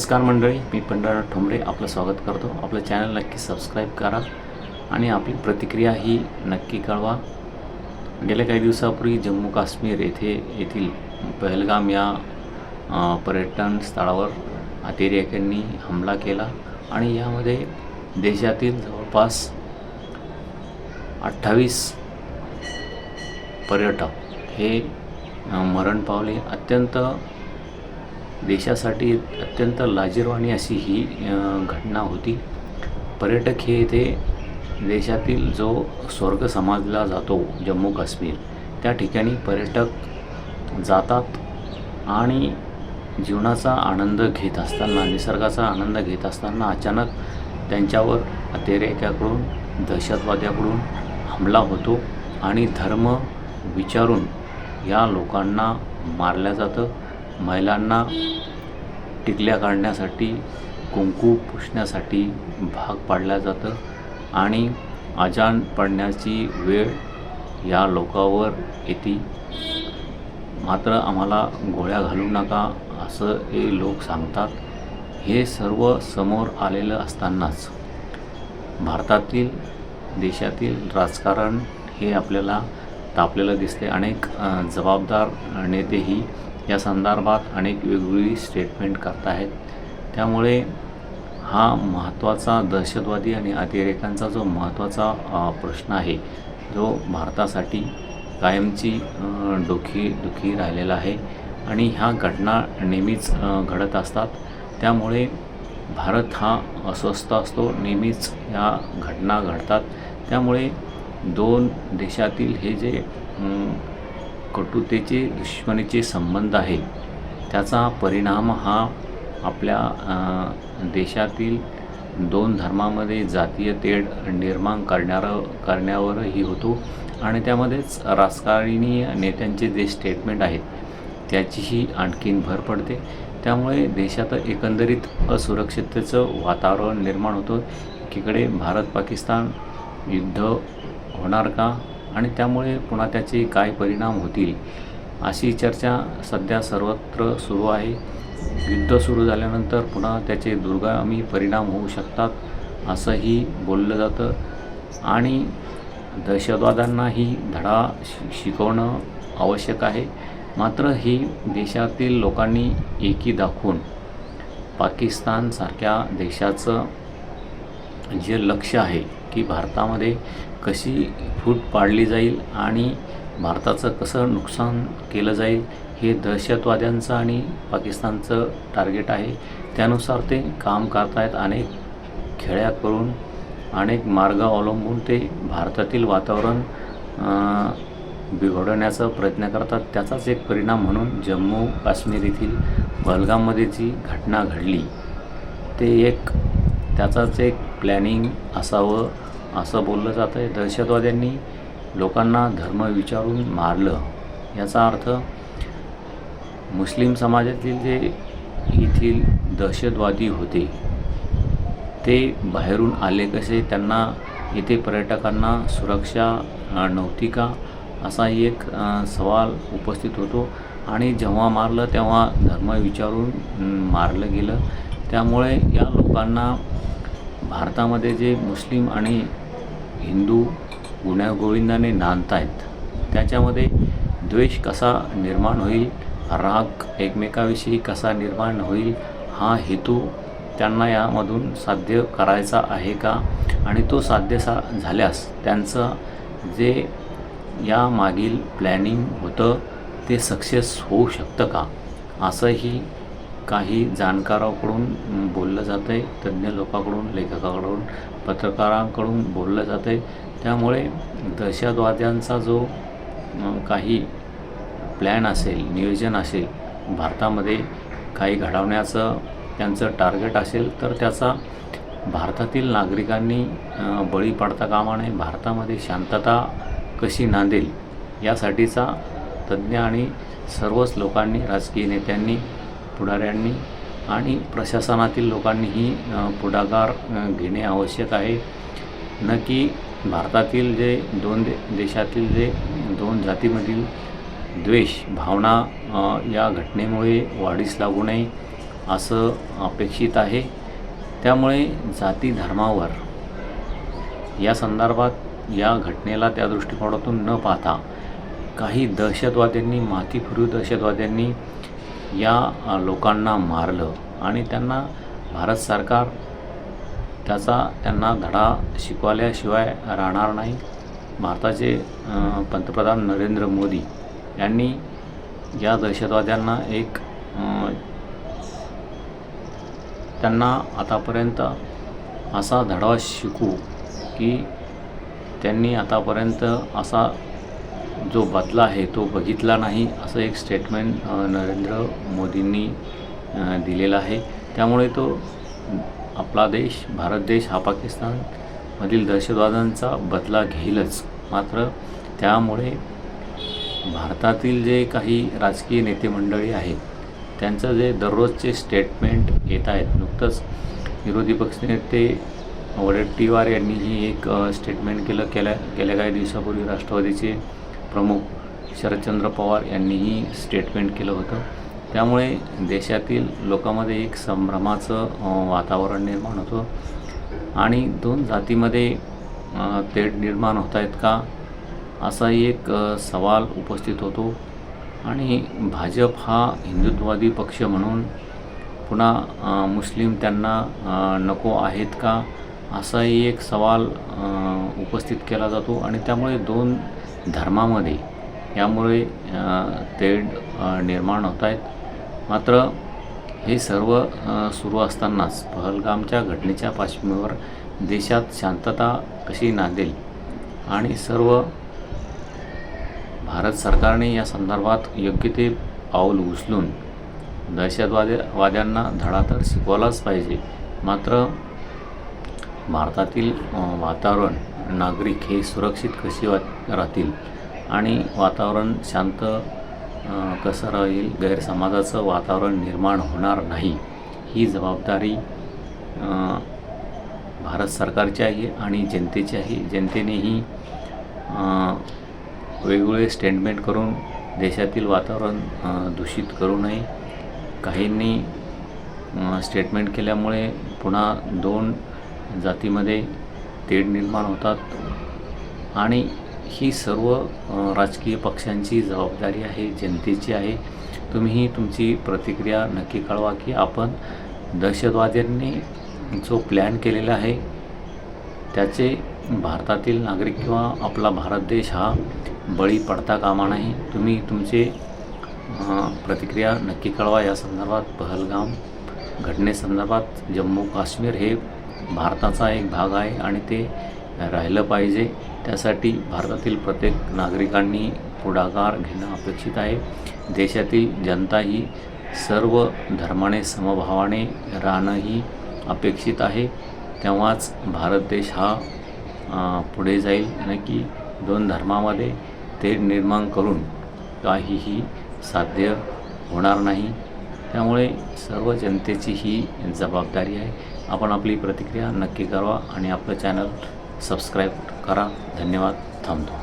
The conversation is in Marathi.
नमस्कार मंडळी मी पंढरनाथ ठोंबरे आपलं स्वागत करतो. आपलं चॅनल नक्की सबस्क्राईब करा आणि आपली प्रतिक्रिया ही नक्की कळवा. गेल्या काही दिवसापूर्वी जम्मू काश्मीर येथे येथील पहलगाम या पर्यटन स्थळावर अतिरेक्यांनी हमला केला आणि यामध्ये देशातील जवळपास अठ्ठावीस पर्यटक हे मरण पावले. अत्यंत देशासाठी अत्यंत लाजीरवाणी अशी ही घटना होती. पर्यटक हे इथे देशातील जो स्वर्ग समाजला जातो जम्मू काश्मीर त्या ठिकाणी पर्यटक जातात आणि जीवनाचा आनंद घेत असताना निसर्गाचा आनंद घेत असताना अचानक त्यांच्यावर अतिरेक्याकडून दहशतवाद्याकडून हमला होतो आणि धर्म विचारून या लोकांना मारलं जातं. महिलांना टिकल्या काढण्यासाठी कुंकू पुसण्यासाठी भाग पाडलं जातं आणि अजान पडण्याची वेळ या लोकावर येते. मात्र आम्हाला गोळ्या घालू नका असं हे लोक सांगतात. हे सर्व समोर आलेलं असतानाच भारतातील देशातील राजकारण हे आपल्याला तापलेलं दिसते. अनेक जबाबदार नेतेही या संदर्भात अनेक वेगवेगळी स्टेटमेंट करत आहेत त्यामुळे हा महत्त्वाचा दहशतवादी आणि अतिरेकांचा जो महत्त्वाचा प्रश्न आहे जो भारतासाठी कायमची डोखी दुखी राहिलेला आहे आणि ह्या घटना नेहमीच घडत असतात. त्यामुळे भारत हा अस्वस्थ असतो नेहमीच ह्या घटना घडतात. त्यामुळे दोन देशातील हे जे कटुतेचे दुश्मनीचे संबंध आहे त्याचा परिणाम हा आपल्या देशातील दोन धर्मामध्ये जातीय तेढ निर्माण करणारं करण्यावरही होतो आणि त्यामध्येच राजकारणी नेत्यांचे जे स्टेटमेंट आहेत त्याचीही आणखीन भर पडते. त्यामुळे देशात एकंदरीत असुरक्षिततेचं वातावरण निर्माण होतं. एकीकडे भारत पाकिस्तान युद्ध होणार का? आणि त्यामुळे पुन्हा त्याचे काय परिणाम होतील अशी चर्चा सध्या सर्वत्र सुरू आहे. युद्ध सुरू झाल्यानंतर पुन्हा त्याचे दुर्गामी परिणाम होऊ शकतात असंही बोललं जातं. आणि दहशतवाद्यांनाही धडा शि शिकवणं आवश्यक आहे. मात्र ही देशातील लोकांनी एकी दाखवून पाकिस्तानसारख्या देशाचं जे लक्ष आहे की भारतामध्ये कशी फूट पाडली जाईल आणि भारताचं कसं नुकसान केलं जाईल हे दहशतवाद्यांचं आणि पाकिस्तानचं टार्गेट आहे. त्यानुसार ते काम करतायत अनेक खेळ्या करून अनेक मार्ग अवलंबून ते भारतातील वातावरण बिघडवण्याचा प्रयत्न करतात. त्याचाच एक परिणाम म्हणून जम्मू काश्मीर येथील बलगाममध्ये जी घटना घडली ते एक त्याचाच एक प्लॅनिंग असावं असं बोललं जातं आहे दहशतवाद्यांनी लोकांना धर्म विचारून मारलं. याचा अर्थ मुस्लिम समाजातील जे येथील दहशतवादी होते ते बाहेरून आले कसे? त्यांना येथे पर्यटकांना सुरक्षा नव्हती का? असाही एक सवाल उपस्थित होतो. आणि जेव्हा मारलं तेव्हा धर्म विचारून मारलं गेलं. त्यामुळे या लोकांना भारतामध्ये जे मुस्लिम आणि हिंदू गुण्यागोविंदाने नांदत आहेत त्याच्यामध्ये द्वेष कसा निर्माण होईल राग एकमेकाविषयी कसा निर्माण होईल हा हेतू त्यांना यामधून साध्य करायचा आहे का? आणि तो साध्य सा झाल्यास त्यांचं जे या मागील प्लॅनिंग होतं ते सक्सेस होऊ शकतं का? असंही काही जाणकाराकडून बोललं जातं आहे तज्ज्ञ लोकांकडून लेखकाकडून पत्रकारांकडून बोललं जातं आहे त्यामुळे दहशतवाद्यांचा जो काही प्लॅन असेल नियोजन असेल भारतामध्ये काही घडवण्याचं त्यांचं टार्गेट असेल तर त्याचा भारतातील नागरिकांनी बळी पडता कामा नये. भारतामध्ये शांतता कशी नांदेल यासाठीचा तज्ज्ञ आणि सर्वच लोकांनी राजकीय नेत्यांनी पुढाऱ्यांनी आणि प्रशासनातील लोकांनीही पुढाकार घेणे आवश्यक आहे. न की भारतातील जे दोन दे देशातील जे दोन जातीमधील द्वेष भावना या घटनेमुळे वाढीस लागू नये असं अपेक्षित आहे. त्यामुळे जाती धर्मावर या संदर्भात या घटनेला त्या दृष्टिकोनातून न पाहता काही दहशतवाद्यांनी माथीफुरू दहशतवाद्यांनी या लोकांना मारलं आणि त्यांना भारत सरकार त्याचा त्यांना धडा शिकवल्याशिवाय राहणार नाही. भारताचे पंतप्रधान नरेंद्र मोदी यांनी या दहशतवाद्यांना एक त्यांना आतापर्यंत असा धडा शिकू की त्यांनी आतापर्यंत असा जो बदला आहे तो बघितला नाही असं एक स्टेटमेंट नरेंद्र मोदींनी दिलेला आहे. त्यामुळे तो आपला देश भारत देश हा पाकिस्तानमधील दहशतवाद्यांचा बदला घेईलच. मात्र त्यामुळे भारतातील जे काही राजकीय नेते मंडळी आहेत त्यांचं जे दररोजचे स्टेटमेंट येत आहेत नुकतंच विरोधी पक्षनेते वडेट्टीवार यांनीही एक स्टेटमेंट केलं केल्या गेल्या काही दिवसापूर्वी राष्ट्रवादीचे प्रमुख शरदचंद्र पवार यांनीही स्टेटमेंट केलं होतं. त्यामुळे देशातील लोकांमध्ये एक संभ्रमाचं वातावरण निर्माण होतं. आणि दोन जातीमध्ये तेढ निर्माण होत आहेत का असाही एक सवाल उपस्थित होतो. आणि भाजप हा हिंदुत्ववादी पक्ष म्हणून पुन्हा मुस्लिम त्यांना नको आहेत का असाही एक सवाल उपस्थित केला जातो. आणि त्यामुळे दोन धर्मामध्ये. यामुळे ते तेढ निर्माण होत आहेत. मात्र हे सर्व सुरू असतानाच पहलगामच्या घटनेच्या पार्श्वभूमीवर देशात शांतता कशी नांदेल आणि सर्व भारत सरकारने या संदर्भात योग्य ते पाऊल उचलून दहशतवादी वाद्यांना धडा तर शिकवलाच पाहिजे. मात्र भारतातील वातावरण नागरिक हे सुरक्षित कसे वा राहतील? आणि वातावरण शांत कसं राहील? गैरसमाजाचं वातावरण निर्माण होणार नाही. ही जबाबदारी भारत सरकारची आहे आणि जनतेची आहे जनतेनेही वेगवेगळे स्टेटमेंट करून देशातील वातावरण दूषित करू नये. काहींनी स्टेटमेंट केल्यामुळे पुन्हा दोन जातीमध्ये तेढ निर्माण होतात. आणि ही सर्व राजकीय पक्षांची जबाबदारी आहे जनतेची आहे. तुम्हीही तुमची प्रतिक्रिया नक्की कळवा की आपण दहशतवाद्यांनी जो प्लॅन केलेला आहे त्याचे भारतातील नागरिक किंवा आपला भारत देश हा बळी पडता कामा नाही. तुम्ही तुमचे प्रतिक्रिया नक्की कळवा. या संदर्भात पहलगाम घटनेसंदर्भात जम्मू काश्मीर हे भारताचा एक भाग आहे आणि ते राहिलं पाहिजे. त्यासाठी भारतातील प्रत्येक नागरिकांनी पुढाकार घेणं अपेक्षित आहे. देशातील जनता ही सर्व धर्माने समभावाने राहणंही अपेक्षित आहे. तेव्हाच भारत देश हा पुढे जाईल. नक्की दोन धर्मामध्ये ते निर्माण करून काहीही साध्य होणार नाही. त्यामुळे सर्व जनतेची ही जबाबदारी आहे. आपण आपली प्रतिक्रिया नक्की करा आणि आपलं चॅनल सबस्क्राईब करा. धन्यवाद. थांबतो.